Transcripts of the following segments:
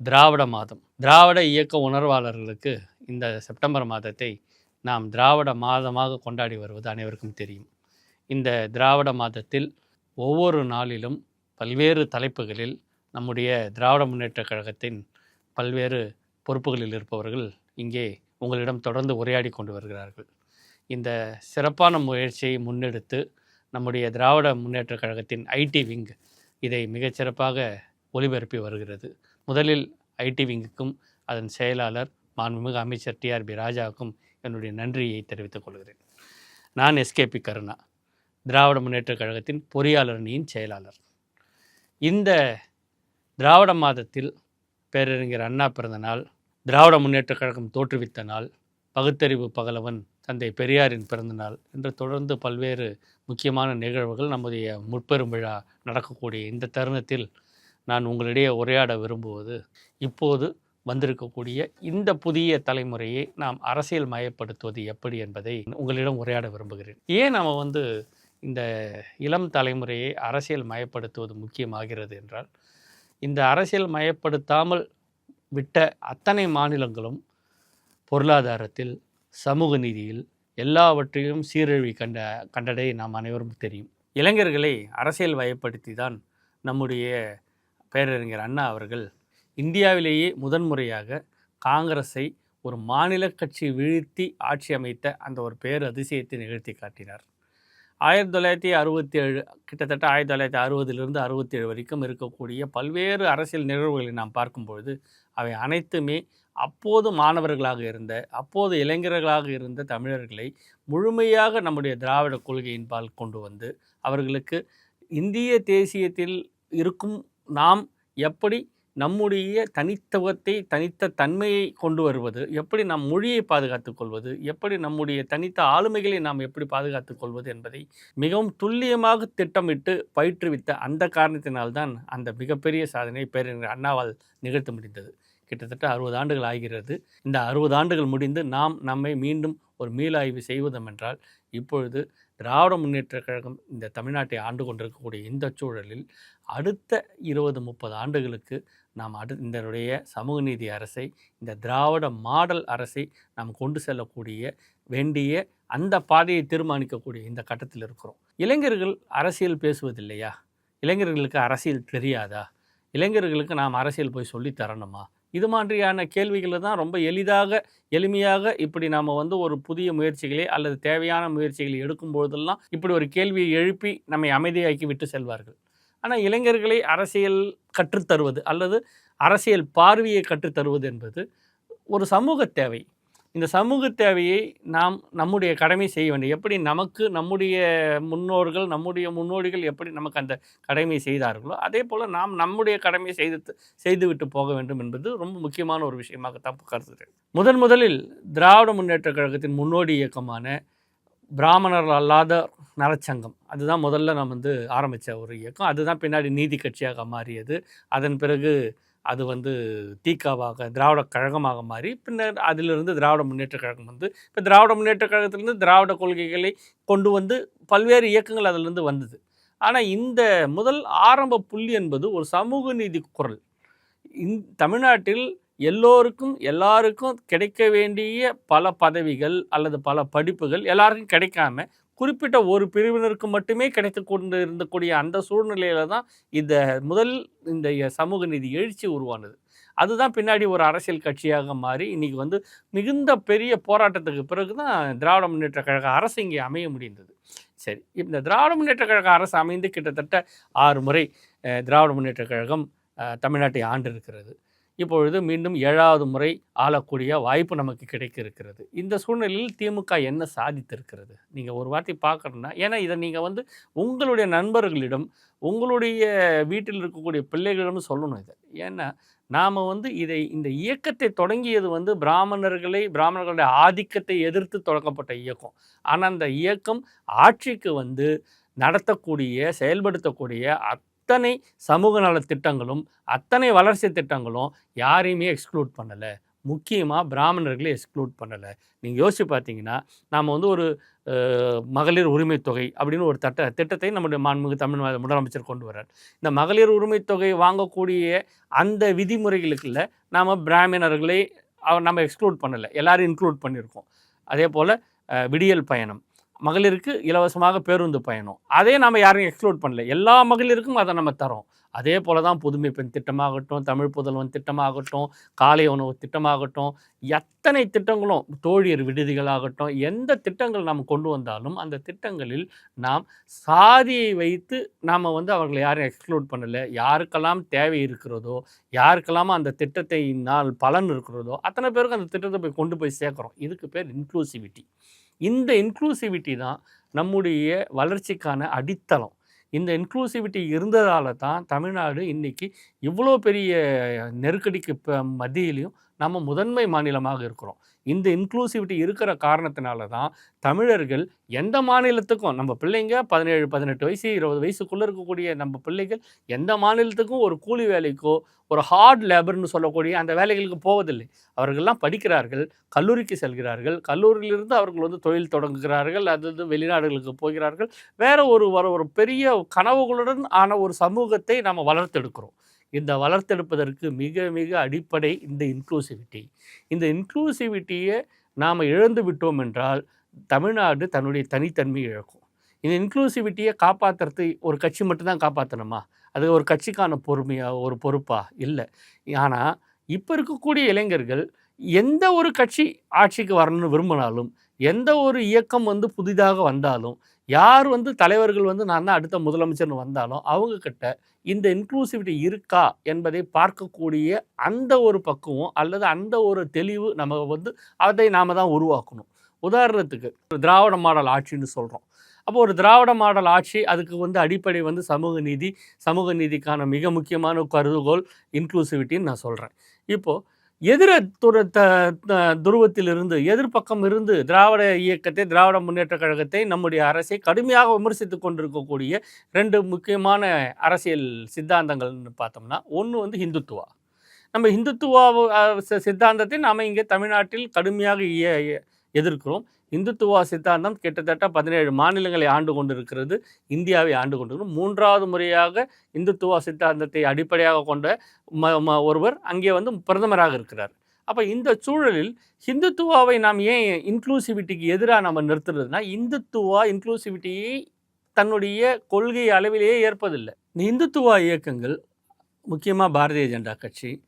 திராவிட மாதம். திராவிட இயக்க உணர்வாளர்களுக்கு இந்த செப்டம்பர் மாதத்தை நாம் திராவிட மாதமாக கொண்டாடி வருவது அனைவருக்கும் தெரியும். இந்த திராவிட மாதத்தில் ஒவ்வொரு நாளிலும் பல்வேறு தலைப்புகளில் நம்முடைய திராவிட முன்னேற்ற கழகத்தின் பல்வேறு பொறுப்புகளில் இருப்பவர்கள் இங்கே உங்களிடம் தொடர்ந்து உரையாடி கொண்டு வருகிறார்கள். இந்த சிறப்பான முயற்சியை முன்னெடுத்து நம்முடைய திராவிட முன்னேற்ற கழகத்தின் ஐடி விங் இதை மிகச்சிறப்பாக ஒளிபரப்பி வருகிறது. முதலில் ஐடி விங்குக்கும் அதன் செயலாளர் மாண்புமிகு அமைச்சர் டிஆர்பி ராஜாவுக்கும் என்னுடைய நன்றியை தெரிவித்துக் கொள்கிறேன். நான் எஸ்கேபி கருணா திராவிட முன்னேற்றக் கழகத்தின் பொறியாளர் அணியின் செயலாளர். இந்த திராவிட மாதத்தில் பேரறிஞர் அண்ணா பிறந்த நாள் திராவிட முன்னேற்றக் கழகம் தோற்றுவித்த நாள் பகுத்தறிவு பகலவன் தந்தை பெரியாரின் பிறந்தநாள் என்று தொடர்ந்து பல்வேறு முக்கியமான நிகழ்வுகள் நம்முடைய முற்பெரும் விழா நடக்கக்கூடிய இந்த தருணத்தில் நான் உங்களிடையே உரையாட விரும்புவது இப்போது வந்திருக்கக்கூடிய இந்த புதிய தலைமுறையை நாம் அரசியல் மயப்படுத்துவது எப்படி என்பதை உங்களிடம் உரையாட விரும்புகிறேன். ஏன் நம்ம வந்து இந்த இளம் தலைமுறையை அரசியல் மயப்படுத்துவது முக்கியமாகிறது என்றால் இந்த அரசியல் மயப்படுத்தாமல் விட்ட அத்தனை மாநிலங்களும் பொருளாதாரத்தில் சமூக நீதியில் எல்லாவற்றையும் சீரழிவு கண்ட கண்டதை நாம் அனைவரும் தெரியும். இளைஞர்களை அரசியல் வயப்படுத்தி தான் நம்முடைய பேரறிஞர் அண்ணா அவர்கள் இந்தியாவிலேயே முதன்முறையாக காங்கிரஸை ஒரு மாநில கட்சி வீழ்த்தி ஆட்சி அமைத்த அந்த ஒரு பேர் அதிசயத்தை நிகழ்த்தி காட்டினார். ஆயிரத்தி தொள்ளாயிரத்தி அறுபத்தி ஏழு கிட்டத்தட்ட ஆயிரத்தி தொள்ளாயிரத்தி அறுபதிலிருந்து அறுபத்தி ஏழு வரைக்கும் இருக்கக்கூடிய பல்வேறு அரசியல் நிகழ்வுகளை நாம் பார்க்கும்பொழுது அவை அனைத்துமே அப்போது மாணவர்களாக இருந்த அப்போது இளைஞர்களாக இருந்த தமிழர்களை முழுமையாக நம்முடைய திராவிட கொள்கையின்பால் கொண்டு வந்து அவர்களுக்கு இந்திய தேசியத்தில் இருக்கும் நாம் எப்படி நம்முடைய தனித்துவத்தை தனித்த தன்மையை கொண்டு வருவது எப்படி நம் மொழியை பாதுகாத்துக் கொள்வது எப்படி நம்முடைய தனித்த ஆளுமைகளை நாம் எப்படி பாதுகாத்துக் கொள்வது என்பதை மிகவும் துல்லியமாக திட்டமிட்டு பயிற்றுவித்த அந்த காரணத்தினால்தான் அந்த மிகப்பெரிய சாதனை பேரறிஞர் அண்ணாவால் நிகழ்த்த முடிந்தது. கிட்டத்தட்ட அறுபது ஆண்டுகள் ஆகிறது. இந்த அறுபது ஆண்டுகள் முடிந்து நாம் நம்மை மீண்டும் ஒரு மீளாய்வு செய்வதும் என்றால் இப்பொழுது திராவிட முன்னேற்றக் கழகம் இந்த தமிழ்நாட்டை ஆண்டு கொண்டிருக்கக்கூடிய இந்த சூழலில் அடுத்த இருபது முப்பது ஆண்டுகளுக்கு நாம் அடு இதனுடைய சமூக நீதி அரசை இந்த திராவிட மாடல் அரசை நாம் கொண்டு செல்லக்கூடிய வேண்டிய அந்த பாதையை தீர்மானிக்கக்கூடிய இந்த கட்டத்தில் இருக்கிறோம். இளைஞர்கள் அரசியல் பேசுவதில்லையா? இளைஞர்களுக்கு அரசியல் தெரியாதா? இளைஞர்களுக்கு நாம் அரசியல் போய் சொல்லித் தரணுமா? இது மாதிரியான கேள்விகளை தான் ரொம்ப எளிதாக எளிமையாக இப்படி நாம் வந்து ஒரு புதிய முயற்சிகளை அல்லது தேவையான முயற்சிகளை எடுக்கும் பொழுதெல்லாம் இப்படி ஒரு கேள்வியை எழுப்பி நம்மை அமைதியாக்கி விட்டு செல்வார்கள். ஆனால் இளைஞர்களை அரசியல் கற்றுத்தருவது அல்லது அரசியல் பார்வையை கற்றுத்தருவது என்பது ஒரு சமூக தேவை. இந்த சமூக தேவையை நாம் நம்முடைய கடமை செய்ய வேண்டும். எப்படி நமக்கு நம்முடைய முன்னோர்கள் நம்முடைய முன்னோடிகள் எப்படி நமக்கு அந்த கடமை செய்தார்களோ அதே போல் நாம் நம்முடைய கடமை செய்து செய்துவிட்டு போக வேண்டும் என்பது ரொம்ப முக்கியமான ஒரு விஷயமாக தான் கருதுகிறேன். முதன் முதலில் திராவிட முன்னேற்றக் கழகத்தின் முன்னோடி இயக்கமான பிராமணர் அல்லாத நலச்சங்கம். அதுதான் முதல்ல நாம் வந்து ஆரம்பித்த ஒரு இயக்கம். அதுதான் பின்னாடி நீதி கட்சியாக மாறியது. அதன் பிறகு அது வந்து தீக்காவாக திராவிட கழகமாக மாறி பின்னர் அதிலிருந்து திராவிட முன்னேற்றக் கழகம் வந்து இப்போ திராவிட முன்னேற்றக் கழகத்திலிருந்து திராவிட கொள்கைகளை கொண்டு வந்து பல்வேறு இயக்கங்கள் அதிலிருந்து வந்தது. ஆனால் இந்த முதல் ஆரம்ப புள்ளி என்பது ஒரு சமூக நீதி குரல். இந் தமிழ்நாட்டில் எல்லோருக்கும் எல்லாருக்கும் கிடைக்க வேண்டிய பல பதவிகள் அல்லது பல படிப்புகள் எல்லாருக்கும் கிடைக்காம குறிப்பிட்ட ஒரு பிரிவினருக்கு மட்டுமே கிடைத்து கொண்டு இருந்தக்கூடிய அந்த சூழ்நிலையில தான் இந்த முதல் இந்த சமூக நீதி எழுச்சி உருவானது. அதுதான் பின்னாடி ஒரு அரசியல் கட்சியாக மாறி இன்றைக்கி வந்து மிகுந்த பெரிய போராட்டத்துக்கு பிறகு தான் திராவிட முன்னேற்ற கழக அரசு இங்கே அமைய முடிந்தது. சரி இந்த திராவிட முன்னேற்ற கழக அரசு அமைந்து கிட்டத்தட்ட ஆறு முறை திராவிட முன்னேற்ற கழகம் தமிழ்நாட்டை ஆண்டு இருக்கிறது இப்பொழுது மீண்டும் ஏழாவது முறை ஆளக்கூடிய வாய்ப்பு நமக்கு கிடைக்க இருக்கிறது இந்த சூழ்நிலையில் திமுக என்ன சாதித்திருக்கிறது? நீங்கள் ஒரு வார்த்தை பார்க்கணுன்னா ஏன்னா இதை நீங்கள் வந்து உங்களுடைய நண்பர்களிடம் உங்களுடைய வீட்டில் இருக்கக்கூடிய பிள்ளைகளிடம் சொல்லணும் இதை. ஏன்னா நாம் வந்து இதை இந்த இயக்கத்தை தொடங்கியது வந்து பிராமணர்களை பிராமணர்களுடைய ஆதிக்கத்தை எதிர்த்து தொடங்கப்பட்ட இயக்கம். ஆனால் அந்த இயக்கம் ஆட்சிக்கு வந்து நடத்தக்கூடிய செயல்படுத்தக்கூடிய அத்தனை சமூக நலத்திட்டங்களும் அத்தனை வளர்ச்சி திட்டங்களும் யாரையுமே எக்ஸ்க்ளூட் பண்ணலை. முக்கியமாக பிராமணர்களை எக்ஸ்க்ளூட் பண்ணலை. நீங்கள் யோசிச்சு பார்த்தீங்கன்னா நாம் வந்து ஒரு மகளிர் உரிமைத்தொகை அப்படின்னு ஒரு தட்ட திட்டத்தை நம்முடைய மாண்புமிகு தமிழ் முதலமைச்சர் கொண்டு வர்றார். இந்த மகளிர் உரிமைத் தொகை வாங்கக்கூடிய அந்த விதிமுறைகளுக்குள்ள நாம் பிராமணர்களை நம்ம எக்ஸ்க்ளூட் பண்ணலை. எல்லோரும் இன்க்ளூட் பண்ணியிருக்கோம். அதே போல் விடியல் பயணம். மகளிருக்கு இலவசமாக பேருந்து பயணம். அதே நம்ம யாரையும் எக்ஸ்க்ளூட் பண்ணல. எல்லா மகளிருக்கும் அதை நம்ம தரோம் அதே போல தான் புதுமை பெண் திட்டமாகட்டும் தமிழ் புதல்வன் திட்டமாகட்டும் காலை உணவு திட்டமாகட்டும் எத்தனை திட்டங்களும் தோழியர் விடுதிகளாகட்டும் எந்த திட்டங்கள் நாம் கொண்டு வந்தாலும் அந்த திட்டங்களில் நாம் சாதியை வைத்து நாம் வந்து அவர்களை யாரும் எக்ஸ்க்ளூட் பண்ணலை. யாருக்கெல்லாம் தேவை இருக்கிறதோ யாருக்கெல்லாம் அந்த திட்டத்தினால் பலன் இருக்கிறதோ அத்தனை பேருக்கு அந்த திட்டத்தை போய் கொண்டு போய் சேர்க்குறோம். இதுக்கு பேர் இன்க்ளூசிவிட்டி இந்த இன்க்ளூசிவிட்டி தான் நம்முடைய வளர்ச்சிக்கான அடித்தளம். இந்த இன்க்ளூசிவிட்டி இருந்ததால தான் தமிழ்நாடு இன்றைக்கி இவ்வளோ பெரிய நெருக்கடிக்கு மத்தியிலையும் நம்ம முதன்மை மாநிலமாக இருக்கிறோம். இந்த இன்க்ளூசிவிட்டி இருக்கிற காரணத்தினால தான் தமிழர்கள் எந்த மாநிலத்துக்கும் நம்ம பிள்ளைங்க பதினேழு பதினெட்டு வயசு இருபது வயசுக்குள்ளே இருக்கக்கூடிய நம்ம பிள்ளைகள் எந்த மாநிலத்துக்கும் ஒரு கூலி வேலைக்கோ ஒரு ஹார்ட் லேபர்னு சொல்லக்கூடிய அந்த வேலைகளுக்கு போவதில்லை. அவர்கள்லாம் படிக்கிறார்கள் கல்லூரிக்கு செல்கிறார்கள் கல்லூரியிலிருந்து அவர்கள் வந்து தொழில் தொடங்குகிறார்கள் அது வெளிநாடுகளுக்கு போகிறார்கள். வேற ஒரு ஒரு ஒரு பெரிய கனவுகளுடன் ஆன ஒரு சமூகத்தை நம்ம வளர்த்தெடுக்கிறோம். இந்த வளர்த்தெடுப்பதற்கு மிக மிக அடிப்படை இந்த இன்க்ளூசிவிட்டி இந்த இன்க்ளூசிவிட்டியை நாம் இழந்து விட்டோம் என்றால் தமிழ்நாடு தன்னுடைய தனித்தன்மை இழக்கும். இந்த இன்க்ளூசிவிட்டியை காப்பாற்றுறது ஒரு கட்சி மட்டும்தான் காப்பாற்றணுமா அது ஒரு கட்சிக்கான பொறுமையாக ஒரு பொறுப்பா? இல்லை. ஆனால் இப்போ இருக்கக்கூடிய இளைஞர்கள் எந்த ஒரு கட்சி ஆட்சிக்கு வரணும்னு விரும்பினாலும் எந்த ஒரு இயக்கம் வந்து புதிதாக வந்தாலும் யார் வந்து தலைவர்கள் வந்து நான் தான் அடுத்த முதலமைச்சர்னு வந்தாலும் அவங்கக்கிட்ட இந்த இன்க்ளூசிவிட்டி இருக்கா என்பதை பார்க்கக்கூடிய அந்த ஒரு பக்குவம் அல்லது அந்த ஒரு தெளிவு நம்ம வந்து அதை நாம தான் உருவாக்கணும். உதாரணத்துக்கு ஒரு திராவிட மாடல் ஆட்சின்னு சொல்கிறோம் அப்போ ஒரு திராவிட மாடல் ஆட்சி அதுக்கு வந்து அடிப்படை வந்து சமூக நீதி சமூக நீதிக்கான மிக முக்கியமான கருதுகோள் இன்க்ளூசிவிட்டின்னு நான் சொல்கிறேன் இப்போது எதிர துர த இருந்து துருவத்திலிருந்து எதிர்ப்பக்கம் இருந்து திராவிட இயக்கத்தை திராவிட முன்னேற்ற கழகத்தை நம்முடைய அரசை கடுமையாக விமர்சித்து கொண்டிருக்கக்கூடிய ரெண்டு முக்கியமான அரசியல் சித்தாந்தங்கள்னு பார்த்தோம்னா ஒன்று வந்து ஹிந்துத்துவா. நம்ம இந்துத்துவா சித்தாந்தத்தை நாம் இங்கே தமிழ்நாட்டில் கடுமையாக இய எதிர்க்கிறோம். இந்துத்துவா சித்தாந்தம் கிட்டத்தட்ட பதினேழு மாநிலங்களை ஆண்டு கொண்டிருக்கிறது. இந்தியாவை ஆண்டு கொண்டிருக்கிறது. மூன்றாவது முறையாக இந்துத்துவா சித்தாந்தத்தை அடிப்படையாக கொண்ட ம ம- ஒருவர் அங்கே வந்து பிரதமராக இருக்கிறார். அப்போ இந்த சூழலில் ஹிந்துத்துவாவை நாம் ஏன் இன்க்ளூசிவிட்டிக்கு எதிராக நம்ம நிறுத்துறதுனா இந்துத்துவா இன்க்ளூசிவிட்டியை தன்னுடைய கொள்கை அளவிலேயே ஏற்பதில்லை. இந்த இந்துத்துவா இயக்கங்கள் முக்கியமாக பாரதிய ஜனதா கட்சி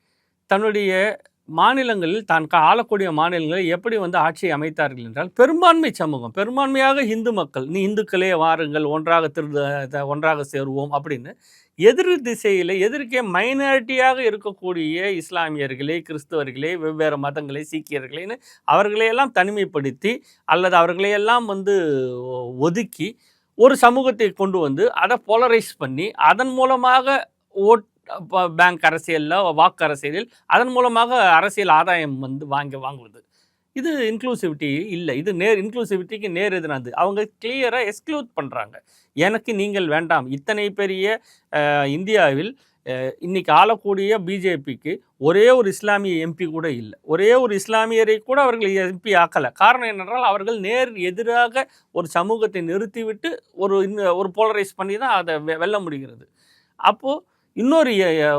தன்னுடைய மாநிலங்களில் தான் ஆளக்கூடிய மாநிலங்களில் எப்படி வந்து ஆட்சியை அமைத்தார்கள் என்றால் பெரும்பான்மை சமூகம் பெரும்பான்மையாக இந்து மக்கள் நீ இந்துக்களே வாருங்கள் ஒன்றாக திரு ஒன்றாக சேருவோம் அப்படின்னு எதிர் திசையில் எதிர்க்கே மைனாரிட்டியாக இருக்கக்கூடிய இஸ்லாமியர்களே கிறிஸ்தவர்களே வெவ்வேறு மதங்களை சீக்கியர்களேன்னு அவர்களையெல்லாம் தனிமைப்படுத்தி அல்லது அவர்களையெல்லாம் வந்து ஒதுக்கி ஒரு சமூகத்தை கொண்டு வந்து அதை போலரைஸ் பண்ணி அதன் மூலமாக ஓட் பேங்க் அரசியலில் வாக்கு அரசியலில் அதன் மூலமாக அரசியல் ஆதாயம் வந்து வாங்கி வாங்குவது. இது இன்க்ளூசிவிட்டி இல்லை. இது நேர் இன்க்ளூசிவிட்டிக்கு நேர் எதுனாது அவங்க கிளியராக எக்ஸ்க்ளூட் பண்ணுறாங்க எனக்கு நீங்கள் வேண்டாம். இத்தனை பெரிய இந்தியாவில் இன்றைக்கி இன்னைக்கு ஆளக்கூடிய பிஜேபிக்கு ஒரே ஒரு இஸ்லாமிய எம்பி கூட இல்லை. ஒரே ஒரு இஸ்லாமியரை கூட அவர்கள் எம்பி ஆக்கலை. காரணம் என்னென்றால் அவர்கள் நேர் எதிராக ஒரு சமூகத்தை நிறுத்திவிட்டு ஒரு இந்த- ஒரு போலரைஸ் பண்ணி தான் அதை வெ- வெல்ல முடிகிறது. அப்போது இன்னொரு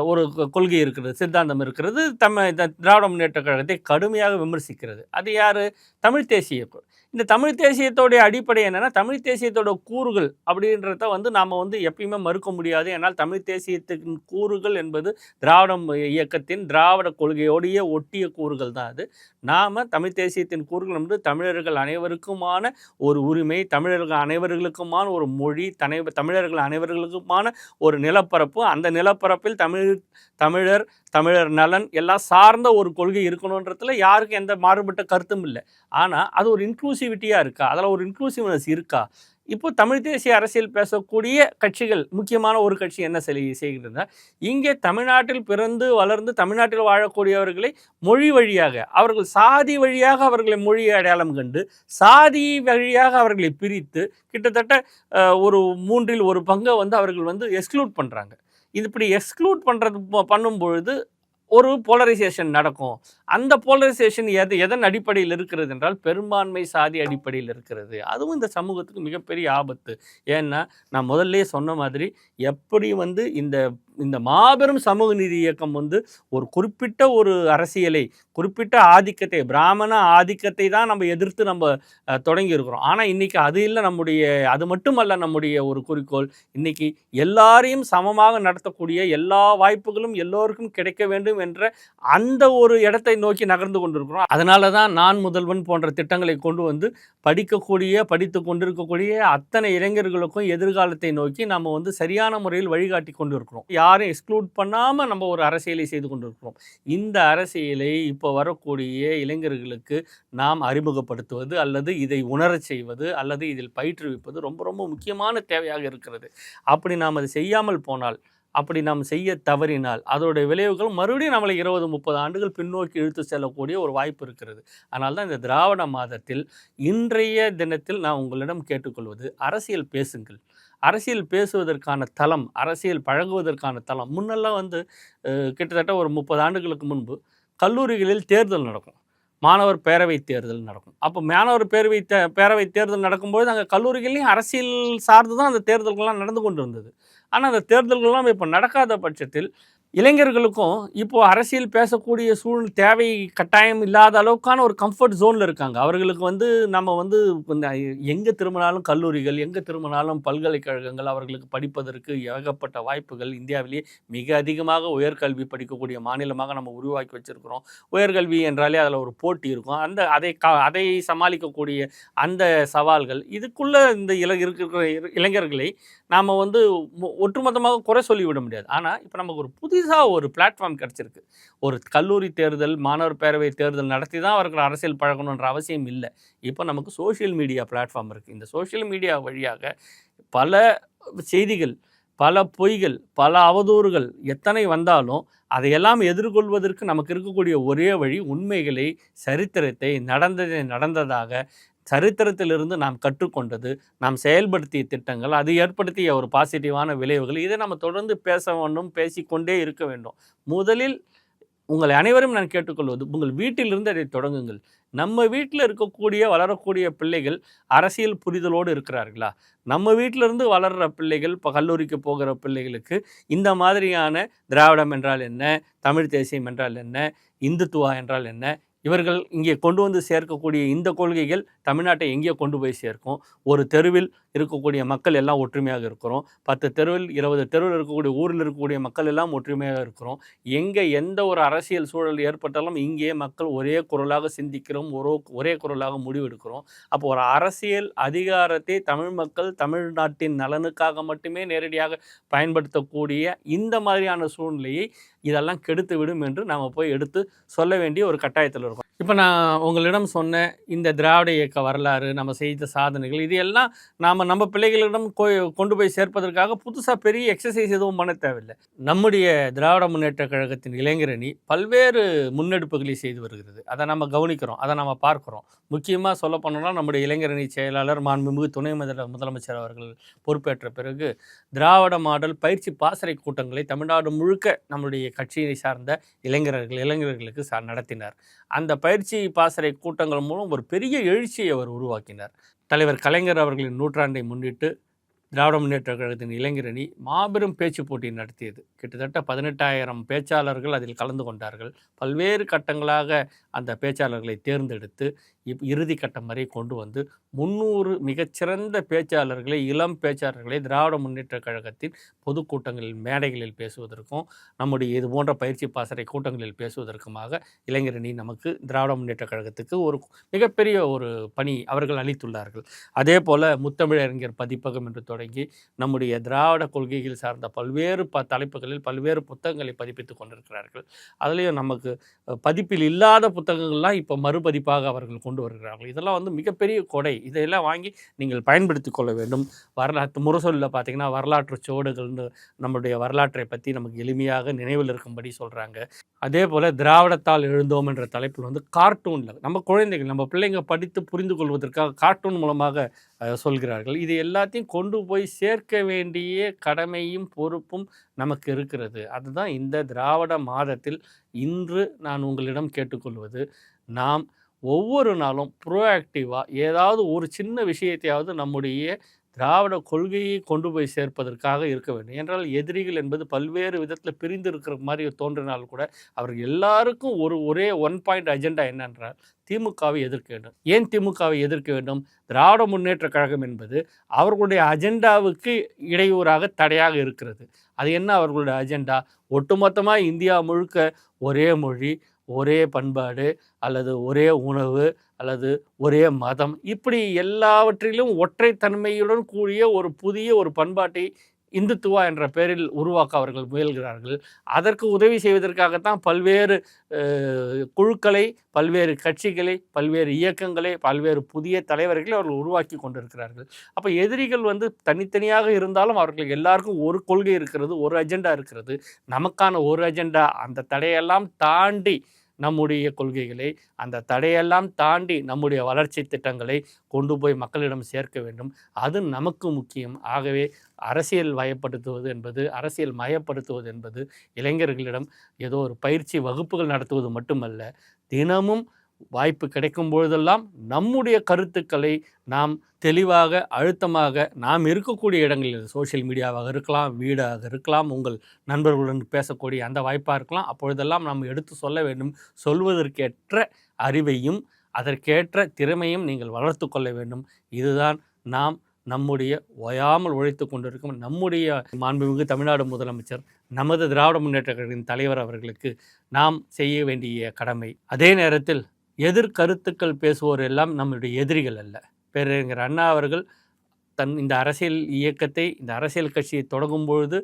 ஒரு கொள்கை இருக்கிறது சித்தாந்தம் இருக்கிறது. தமிழ் இந்த திராவிட முன்னேற்ற கழகத்தை கடுமையாக விமர்சிக்கிறது. அது யார்? தமிழ் தேசிய இந்த தமிழ் தேசியத்தோடைய அடிப்படை என்னென்னா தமிழ் தேசியத்தோட கூறுகள் அப்படின்றத வந்து நாம் வந்து எப்பயுமே மறுக்க முடியாது. ஏன்னால் தமிழ் தேசியத்தின் கூறுகள் என்பது திராவிடம் இயக்கத்தின் திராவிட கொள்கையோடைய ஒட்டிய கூறுகள் தான் அது. நாம் தமிழ் தேசியத்தின் கூறுகள் வந்து தமிழர்கள் அனைவருக்குமான ஒரு உரிமை தமிழர்கள் அனைவர்களுக்குமான ஒரு மொழி தனை தமிழர்கள் அனைவர்களுக்குமான ஒரு நிலப்பரப்பு. அந்த நிலப்பரப்பில் தமிழ் தமிழர் தமிழர் நலன் எல்லாம் சார்ந்த ஒரு கொள்கை இருக்கணுன்றதுல யாருக்கும் எந்த மாறுபட்ட கருத்தும் இல்லை. ஆனால் அது ஒரு இன்க்ளூசிவிட்டியாக இருக்கா? அதில் ஒரு இன்க்ளூசிவ்னஸ் இருக்கா? இப்போ தமிழ் தேசிய அரசியல் பேசக்கூடிய கட்சிகள் முக்கியமான ஒரு கட்சி என்ன செய் செய்கிறதுனா இங்கே தமிழ்நாட்டில் பிறந்து வளர்ந்து தமிழ்நாட்டில் வாழக்கூடியவர்களை மொழி வழியாக அவர்கள் சாதி வழியாக அவர்களை மொழி அடையாளம் கண்டு சாதி வழியாக அவர்களை பிரித்து கிட்டத்தட்ட ஒரு மூன்றில் ஒரு பங்கை வந்து அவர்கள் வந்து எக்ஸ்க்ளூட் பண்ணுறாங்க இது இப்படி எக்ஸ்க்ளூட் பண்ணுறது பண்ணும் பொழுது ஒரு போலரைசேஷன் நடக்கும். அந்த போலரைசேஷன் எது எதன் அடிப்படையில் இருக்கிறது என்றால் பெரும்பான்மை சாதி அடிப்படையில் இருக்கிறது. அதுவும் இந்த சமூகத்துக்கு மிகப்பெரிய ஆபத்து. ஏன்னா நான் முதல்ல சொன்ன மாதிரி எப்படி வந்து இந்த இந்த மாபெரும் சமூக நீதி இயக்கம் வந்து ஒரு குறிப்பிட்ட ஒரு அரசியலை குறிப்பிட்ட ஆதிக்கத்தை பிராமண ஆதிக்கத்தை தான் நம்ம எதிர்த்து நம்ம தொடங்கி இருக்கிறோம் ஆனால் இன்றைக்கி அது இல்லை நம்முடைய அது மட்டுமல்ல நம்முடைய ஒரு குறிக்கோள். இன்றைக்கி எல்லாரையும் சமமாக நடத்தக்கூடிய எல்லா வாய்ப்புகளும் எல்லோருக்கும் கிடைக்க வேண்டும் என்ற அந்த ஒரு இடத்தை நோக்கி நகர்ந்து கொண்டிருக்கிறோம். அதனால தான் நான் முதல்வன் போன்ற திட்டங்களை கொண்டு வந்து படிக்கக்கூடிய படித்து கொண்டிருக்கக்கூடிய அத்தனை இளைஞர்களுக்கும் எதிர்காலத்தை நோக்கி நம்ம வந்து சரியான முறையில் வழிகாட்டி கொண்டிருக்கிறோம். யாரும் எக்ஸ்க்ளூட் பண்ணாமல் நம்ம ஒரு அரசியலை செய்து கொண்டிருக்கிறோம். இந்த அரசியலை இப்போ வரக்கூடிய இளைஞர்களுக்கு நாம் அறிமுகப்படுத்துவது அல்லது இதை உணரச் செய்வது அல்லது இதில் பயிற்றுவிப்பது ரொம்ப ரொம்ப முக்கியமான தேவையாக இருக்கிறது. அப்படி நாம் அதை செய்யாமல் போனால் அப்படி நாம் செய்ய தவறினால் அதோடைய விளைவுகள் மறுபடியும் நம்மளை இருபது முப்பது ஆண்டுகள் பின்னோக்கி இழுத்து செல்லக்கூடிய ஒரு வாய்ப்பு இருக்கிறது. அதனால் தான் இந்த திராவிட மாதத்தில் இன்றைய தினத்தில் நான் உங்களிடம் கேட்டுக்கொள்வது அரசியல் பேசுங்கள். அரசியல் பேசுவதற்கான தளம் அரசியல் பழகுவதற்கான தளம் முன்னெல்லாம் வந்து கிட்டத்தட்ட ஒரு முப்பது ஆண்டுகளுக்கு முன்பு கல்லூரிகளில் தேர்தல் நடக்கும். மாணவர் பேரவை தேர்தல் நடக்கும். அப்போ மாணவர் பேரவை தே பேரவை தேர்தல் நடக்கும்போது அங்கே கல்லூரிகள்லையும் அரசியல் சார்ந்து தான் அந்த தேர்தல்கள்லாம் நடந்து கொண்டு இருந்தது ஆனால் அந்த தேர்தல்கள்லாம் இப்போ நடக்காத பட்சத்தில் இளைஞர்களுக்கும் இப்போது அரசியல் பேசக்கூடிய சூழ் தேவை கட்டாயம் இல்லாத அளவுக்கான ஒரு கம்ஃபர்ட் ஜோனில் இருக்காங்க. அவர்களுக்கு வந்து நம்ம வந்து எங்கே திரும்பினாலும் கல்லூரிகள் எங்கே திரும்பினாலும் பல்கலைக்கழகங்கள் அவர்களுக்கு படிப்பதற்கு ஏகப்பட்ட வாய்ப்புகள் இந்தியாவிலேயே மிக அதிகமாக உயர்கல்வி படிக்கக்கூடிய மாநிலமாக நம்ம உருவாக்கி வச்சுருக்கிறோம். உயர்கல்வி என்றாலே அதில் ஒரு போட்டி இருக்கும். அந்த அதை க அதை சமாளிக்கக்கூடிய அந்த சவால்கள் இதுக்குள்ளே இந்த இள இருக்கிற இளைஞர்களை நாம் வந்து மொ- ஒட்டுமொத்தமாக குறை சொல்லிவிட முடியாது. ஆனால் இப்போ நமக்கு ஒரு புதிதாக ஒரு பிளாட்ஃபார்ம் கிடச்சிருக்கு. ஒரு கல்லூரி தேர்தல் மாணவர் பேரவை தேர்தல் நடத்தி தான் அவர்கள் அரசியல் பழகணுன்ற அவசியம் இல்லை. இப்போ நமக்கு சோஷியல் மீடியா பிளாட்ஃபார்ம் இருக்குது இந்த சோஷியல் மீடியா வழியாக பல செய்திகள் பல பொய்கள் பல அவதூறுகள் எத்தனை வந்தாலும் அதையெல்லாம் எதிர்கொள்வதற்கு நமக்கு இருக்கக்கூடிய ஒரே வழி உண்மைகளை சரித்திரத்தை நடந்ததை நடந்ததாக சரித்திரத்திலிருந்து நாம் கற்றுக்கொண்டது நாம் செயல்படுத்திய திட்டங்கள் அது ஏற்படுத்திய ஒரு பாசிட்டிவான விளைவுகள் இதை நம்ம தொடர்ந்து பேச வேண்டும் பேசிக்கொண்டே இருக்க வேண்டும். முதலில் உங்களை அனைவரும் நான் கேட்டுக்கொள்வது உங்கள் வீட்டிலிருந்து அதை தொடங்குங்கள். நம்ம வீட்டில் இருக்கக்கூடிய வளரக்கூடிய பிள்ளைகள் அரசியல் புரிதலோடு இருக்கிறார்களா? நம்ம வீட்டிலிருந்து வளர்கிற பிள்ளைகள் இப்போ கல்லூரிக்கு போகிற பிள்ளைகளுக்கு இந்த மாதிரியான திராவிடம் என்றால் என்ன தமிழ் தேசியம் என்றால் என்ன இந்துத்துவா என்றால் என்ன இவர்கள் இங்கே கொண்டு வந்து சேர்க்கக்கூடிய இந்த கொள்கைகள் தமிழ்நாட்டை எங்கே கொண்டு போய் சேர்க்கும். ஒரு தெருவில் இருக்கக்கூடிய மக்கள் எல்லாம் ஒற்றுமையாக இருக்கிறோம். பத்து தெருவில் இருபது தெருவில் இருக்கக்கூடிய ஊரில் இருக்கக்கூடிய மக்கள் எல்லாம் ஒற்றுமையாக இருக்கிறோம். எங்கே எந்த ஒரு அரசியல் சூழல் ஏற்பட்டாலும் இங்கே மக்கள் ஒரே குரலாக சிந்திக்கிறோம் ஒரே ஒரே குரலாக முடிவெடுக்கிறோம். அப்போ ஒரு அரசியல் அதிகாரத்தை தமிழ் மக்கள் தமிழ்நாட்டின் நலனுக்காக மட்டுமே நேரடியாக பயன்படுத்தக்கூடிய இந்த மாதிரியான சூழ்நிலையை இதெல்லாம் கெடுத்து விடும் என்று நாம் போய் எடுத்து சொல்ல வேண்டிய ஒரு கட்டாயத்தில் இருக்கோம். இப்போ நான் உங்களிடம் சொன்ன இந்த திராவிட இயக்க வரலாறு நம்ம செய்த சாதனைகள் இது எல்லாம் நாம் நம்ம பிள்ளைகளிடம் கொ- கொண்டு போய் சேர்ப்பதற்காக புதுசாக பெரிய எக்ஸசைஸ் எதுவும் பண்ண தேவையில்லை. நம்முடைய திராவிட முன்னேற்ற கழகத்தின் இளைஞரணி பல்வேறு முன்னெடுப்புகளை செய்து வருகிறது. அதை நம்ம கவனிக்கிறோம் அதை நம்ம பார்க்குறோம். முக்கியமாக சொல்ல போனோம்னா நம்முடைய இளைஞரணி செயலாளர் மாண்புமிகு துணை முதல முதலமைச்சர் அவர்கள் பொறுப்பேற்ற பிறகு திராவிட மாடல் பயிற்சி பாசறை கூட்டங்களை தமிழ்நாடு முழுக்க நம்முடைய கட்சியை சார்ந்த இளைஞர்கள் இளைஞர்களுக்கு சா நடத்தினார். அந்த பயிற்சி பயிற்சி பாசறை கூட்டங்கள் மூலம் ஒரு பெரிய எழுச்சியை அவர் உருவாக்கினார். தலைவர் கலைஞர் அவர்களின் நூற்றாண்டை முன்னிட்டு திராவிட முன்னேற்ற கழகத்தின் இளைஞரணி மாபெரும் பேச்சு போட்டி நடத்தியது. கிட்டத்தட்ட பதினெட்டாயிரம் பேச்சாளர்கள் அதில் கலந்து கொண்டார்கள். பல்வேறு கட்டங்களாக அந்த பேச்சாளர்களை தேர்ந்தெடுத்து இப் இறுதி கட்டம் வரை கொண்டு வந்து முன்னூறு மிகச்சிறந்த பேச்சாளர்களை இளம் பேச்சாளர்களை திராவிட முன்னேற்ற கழகத்தின் பொதுக்கூட்டங்களில் மேடைகளில் பேசுவதற்கும் நம்முடைய இது போன்ற பயிற்சி பாசறை கூட்டங்களில் பேசுவதற்குமாக இளைஞரணி நமக்கு திராவிட முன்னேற்ற கழகத்துக்கு ஒரு மிகப்பெரிய ஒரு பணி அவர்கள் அளித்துள்ளார்கள். அதே போல் முத்தமிழறிஞர் பதிப்பகம் என்று தொடங்கி நம்முடைய திராவிட கொள்கைகள் சார்ந்த பல்வேறு ப தலைப்புகளில் பல்வேறு புத்தகங்களை பதிப்பித்து கொண்டிருக்கிறார்கள். அதுலேயும் நமக்கு பதிப்பில் இல்லாத புத்தகங்கள்லாம் இப்போ மறுபதிப்பாக அவர்கள் கொண்டு கொண்டு வருகிறார்கள். இதெல்லாம் வந்து மிகப்பெரிய கொடை. இதையெல்லாம் வாங்கி நீங்கள் பயன்படுத்தி கொள்ள வேண்டும். வரலாற்று முரசொலியில் பார்த்தீங்கன்னா வரலாற்று சுவடுகள்னு நம்முடைய வரலாற்றை பற்றி நமக்கு எளிமையாக நினைவில் இருக்கும்படி சொல்கிறாங்க அதே போல் திராவிடத்தால் எழுந்தோம் என்ற தலைப்பில் வந்து கார்ட்டூனில் நம்ம குழந்தைகள் நம்ம பிள்ளைங்க படித்து புரிந்து கொள்வதற்காக கார்ட்டூன் மூலமாக சொல்கிறார்கள். இது எல்லாத்தையும் கொண்டு போய் சேர்க்க வேண்டிய கடமையும் பொறுப்பும் நமக்கு இருக்கிறது. அதுதான் இந்த திராவிட மாதத்தில் இன்று நான் உங்களிடம் கேட்டுக்கொள்வது. நாம் ஒவ்வொரு நாளும் ப்ரோஆக்டிவாக ஏதாவது ஒரு சின்ன விஷயத்தையாவது நம்முடைய திராவிட கொள்கையை கொண்டு போய் சேர்ப்பதற்காக இருக்க வேண்டும். என்றால் எதிரிகள் என்பது பல்வேறு விதத்தில் பிரிந்து இருக்கிற மாதிரி தோன்றினால் கூட அவர்கள் எல்லாருக்கும் ஒரு ஒரே ஒன் பாயிண்ட் அஜெண்டா என்னென்றால் திமுகவை எதிர்க்க வேண்டும். ஏன் திமுகவை எதிர்க்க வேண்டும்? திராவிட முன்னேற்ற கழகம் என்பது அவர்களுடைய அஜெண்டாவுக்கு இடையூறாக தடையாக இருக்கிறது. அது என்ன அவர்களுடைய அஜெண்டா ஒட்டுமொத்தமாக இந்தியா முழுக்க ஒரே மொழி ஒரே பண்பாடு அல்லது ஒரே உணவு அல்லது ஒரே மதம். இப்படி எல்லாவற்றிலும் ஒற்றைத்தன்மையுடன் கூடிய ஒரு புதிய ஒரு பண்பாட்டை இந்துத்துவா என்ற பெயரில் உருவாக்க அவர்கள் முயல்கிறார்கள். அதற்கு உதவி செய்வதற்காகத்தான் பல்வேறு குழுக்களை பல்வேறு கட்சிகளை பல்வேறு இயக்கங்களை பல்வேறு புதிய தலைவர்களை அவர்கள் உருவாக்கி கொண்டிருக்கிறார்கள். அப்போ எதிரிகள் வந்து தனித்தனியாக இருந்தாலும் அவர்களுக்கு எல்லாருக்கும் ஒரு கொள்கை இருக்கிறது ஒரு அஜெண்டா இருக்கிறது. நமக்கான ஒரு அஜெண்டா. அந்த தடையெல்லாம் தாண்டி நம்முடைய கொள்கைகளை அந்த தடையெல்லாம் தாண்டி நம்முடைய வளர்ச்சி திட்டங்களை கொண்டு போய் மக்களிடம் சேர்க்க வேண்டும். அது நமக்கு முக்கியம். ஆகவே அரசியல் வயப்படுத்துவது என்பது அரசியல் மயப்படுத்துவது என்பது இளைஞர்களிடம் ஏதோ ஒரு பயிற்சி வகுப்புகள் நடத்துவது மட்டுமல்ல தினமும் வாய்ப்பு கிடைக்கும் பொழுதெல்லாம் நம்முடைய கருத்துக்களை நாம் தெளிவாக அழுத்தமாக நாம் இருக்கக்கூடிய இடங்களில் சோஷியல் மீடியாவாக இருக்கலாம் வீடாக இருக்கலாம் உங்கள் நண்பர்களுடன் பேசக்கூடிய அந்த வாய்ப்பாக இருக்கலாம். அப்பொழுதெல்லாம் நாம் எடுத்து சொல்ல வேண்டும். சொல்வதற்கேற்ற அறிவையும் அதற்கேற்ற திறமையும் நீங்கள் வளர்த்து கொள்ள வேண்டும். இதுதான் நாம் நம்முடைய ஓயாமல் உழைத்து கொண்டிருக்கும் நம்முடைய மாண்புமிகு தமிழ்நாடு முதலமைச்சர் நமது திராவிட முன்னேற்ற கழகத்தின் தலைவர் அவர்களுக்கு நாம் செய்ய வேண்டிய கடமை. அதே நேரத்தில் எதிர்கருத்துக்கள் பேசுவோர் எல்லாம் நம்மளுடைய எதிரிகள் அல்ல. பேரறிஞர் அண்ணா அவர்கள் தன் இந்த அரசியல் இயக்கத்தை இந்த அரசியல் கட்சியை தொடங்கும் பொழுது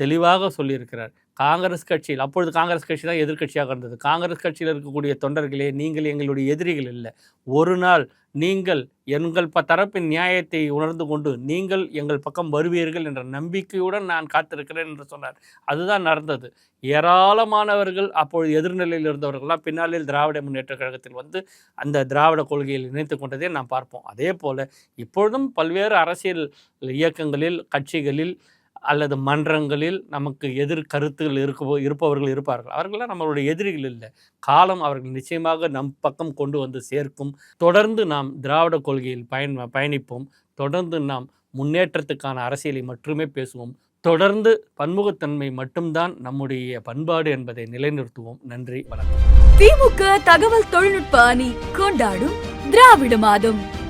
தெளிவாக சொல்லியிருக்கிறார். காங்கிரஸ் கட்சியில் அப்பொழுது காங்கிரஸ் கட்சி தான் எதிர்கட்சியாக இருந்தது. காங்கிரஸ் கட்சியில் இருக்கக்கூடிய தொண்டர்களே நீங்கள் எங்களுடைய எதிரிகள் இல்லை. ஒரு நாள் நீங்கள் எங்கள் ப தரப்பின் நியாயத்தை உணர்ந்து கொண்டு நீங்கள் எங்கள் பக்கம் வருவீர்கள் என்ற நம்பிக்கையுடன் நான் காத்திருக்கிறேன் என்று சொன்னார். அதுதான் நடந்தது. ஏராளமானவர்கள் அப்பொழுது எதிர்நிலையில் இருந்தவர்கள்லாம் பின்னாளில் திராவிட முன்னேற்ற கழகத்தில் வந்து அந்த திராவிட கொள்கையில் இணைத்து கொண்டதை நாம் பார்ப்போம். அதே போல் இப்பொழுதும் பல்வேறு அரசியல் இயக்கங்களில் கட்சிகளில் அல்லது மன்றங்களில் நமக்கு எதிர் கருத்துகள் இருக்க இருப்பவர்கள் இருப்பார்கள். அவர்களெல்லாம் நம்மளுடைய எதிரிகள் இல்லை. காலம் அவர்கள் நிச்சயமாக நம் பக்கம் கொண்டு வந்து சேர்க்கும். தொடர்ந்து நாம் திராவிட கொள்கையில் பயன் பயணிப்போம். தொடர்ந்து நாம் முன்னேற்றத்துக்கான அரசியலை மட்டுமே பேசுவோம். தொடர்ந்து பன்முகத்தன்மை மட்டும்தான் நம்முடைய பண்பாடு என்பதை நிலைநிறுத்துவோம். நன்றி. வணக்கம். திமுக தகவல் தொழில்நுட்ப அணி கொண்டாடும் திராவிட மாதம்.